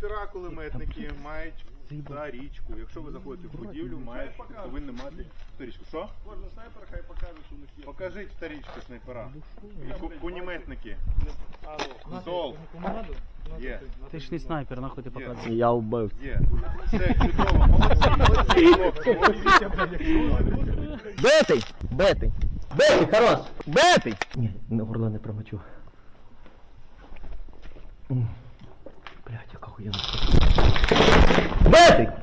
Снайпера, кулеметники мають вторічку. Якщо ви заходите в будівлю, мають, повинні мати вторічку. Що? Кожен снайпер хай покаже, що у них є. Покажіть вторічку снайпера. І ку- кулеметники. Сол. Є. Ти ж не снайпер, нахуй ти показуєш. Я вбив. Є. Все, чудово. Молодці, молодці, хлопці. молодці. Битий! Битий! Битий, хорош! Битий! Ні, на горло не промочу. М. Яка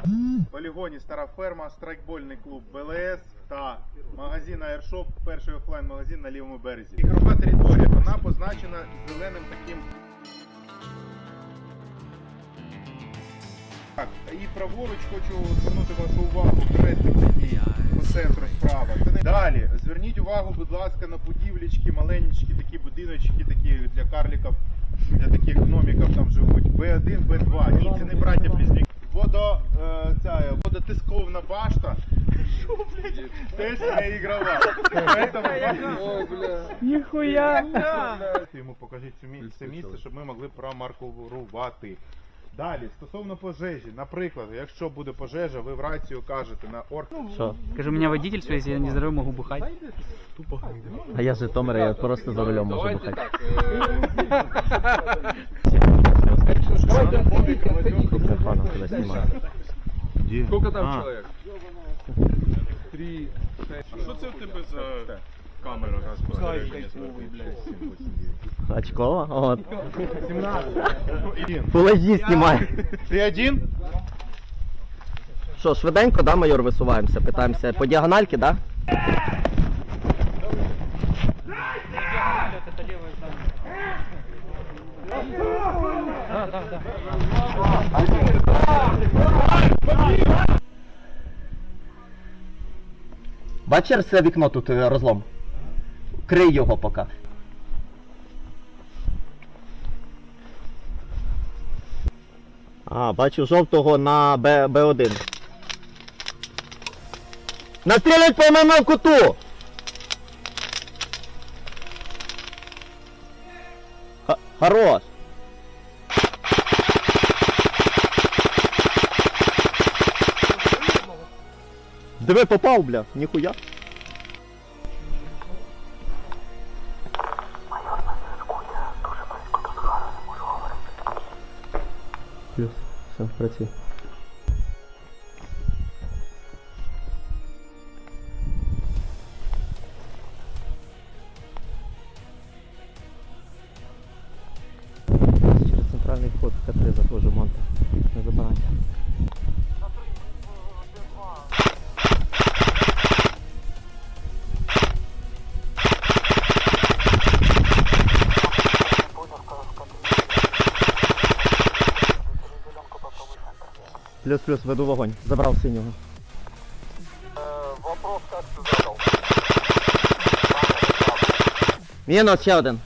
В полігоні Стара ферма, страйкбольний клуб БЛС та магазин Аершоп, перший офлайн магазин на лівому березі. Ігрова територія, вона позначена зеленим таким. Так, і праворуч хочу звернути вашу увагу, по центру справа. Далі, зверніть увагу, будь ласка, на будівлічки, маленькі такі будиночки, такі для карликів, для таких гноміків там живуть. Б1, Б2. Ні, це не браття близнюки. Водо, е, ця, е, водотисковна башта. Що, блядь? Теж не ігрова. Поэтому- Ніхуя! Йому покажіть цю мі- це місце, щоб ми могли промаркувати. Далі, стосовно пожежі, наприклад, якщо буде пожежа, ви в рацію кажете на орг. Що? Скажи, у меня водитель свой, если я не здоровый, могу бухать. А я з Житомира, я просто за рулем можу бухати. так. е, Микрофоном туди. Сколько там А. человек? Три, шесть. Що це у тебе за камера? Очкова? От. 17. Full HD знімає. Ти один? Що, швиденько, да, майор, висуваємося? Питаємося по діагональки, да? Бачиш це вікно тут е, розлом? Крий його поки. А, бачу жовтого на Б, Б1. Настрілять по моєму куту! Х- Хорош! Диви, попав, бля, ніхуя. Все, працює. Плюс-плюс, веду вогонь. Забрав синього. Вопрос, как ты задал? Мінус ще один.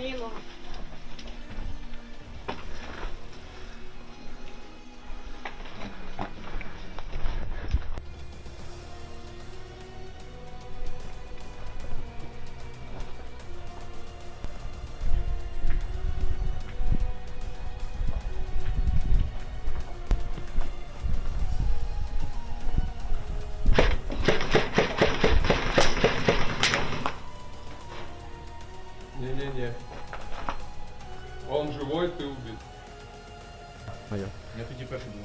Не-не-не. Майор. Я Я тоді перший був.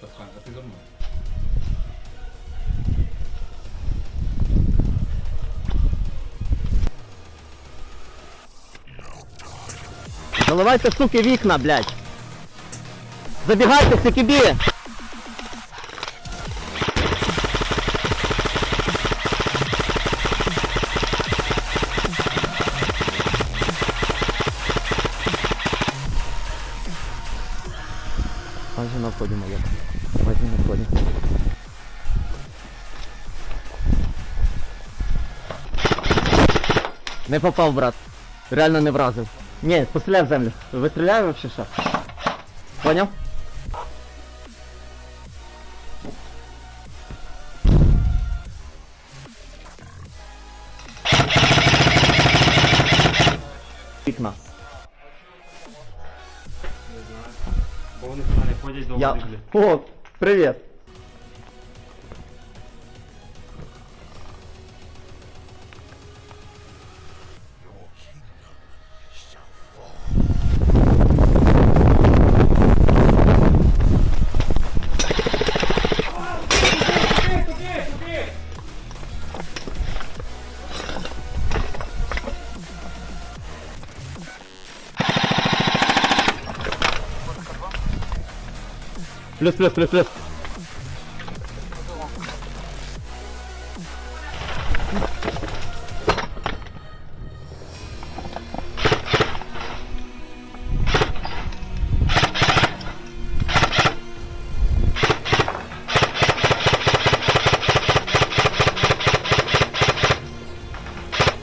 Пасхан, а ти за мною. Заливайте, суки, вікна, блядь. Забігайте, сикібі! Майже на вході. Не попав, брат. Реально не вразив. Ні, постріляй в землю. Вистріляй вообще що? Поняв? Вікна. Бо вони сюди не ходять довго Я... О, привіт. Плюс, плюс, плюс, плюс.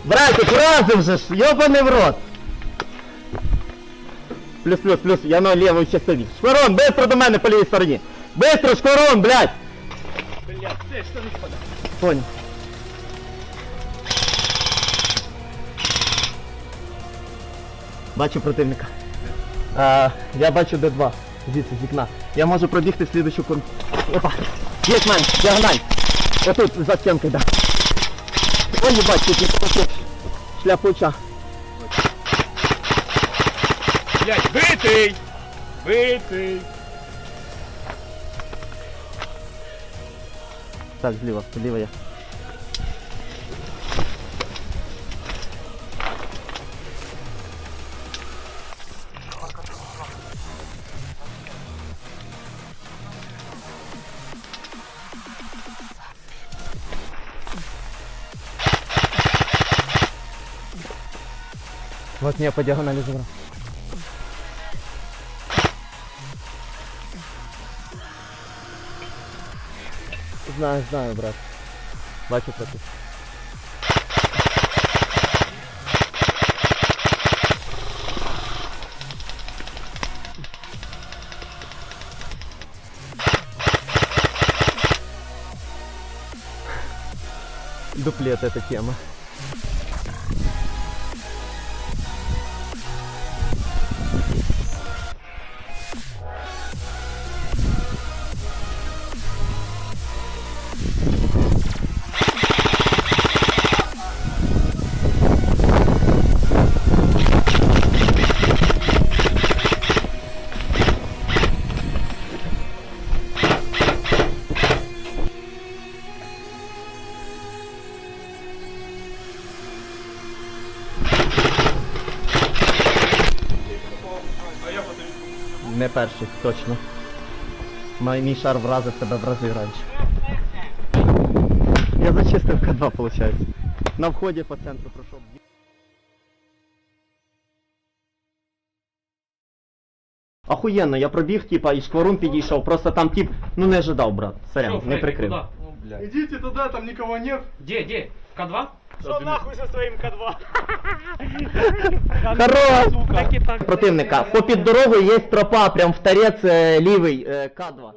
Братик, разом же ж, ёбаный в рот. Плюс, плюс, плюс, я на левую частині. Шкворон, быстро до мене по лівій стороні. Быстро, шкворон, блядь. Блядь, це що не спада. Понял. Бачу противника. А, я бачу Д2. Звідси, з вікна. Я можу пробігти в слідущу кон... Опа! Є в мене, діагональ. Отут, за стінкою, да. Ой, тут не попав. Шляпуча. Блядь, битий! Битий! Так, зліва, зліва я. Вот меня по диагонали забрал. Знаю, знаю, брат. Бачу проти. Дуплет эта тема. Не перший, точно. Мій, мій шар вразив тебе в рази раніше. Я зачистив К2, виходить. На вході по центру пройшов. Охуєнно, я пробіг, типа, і шкварун підійшов, просто там тип, ну не ожидав, брат. Сорян, не прикрив. Идите туда, там никого нет. Де, де? К2? Что нахуй со своим К2? Хорош! Противника. Попід дорогою є тропа, прям в торець е, лівий е, К2.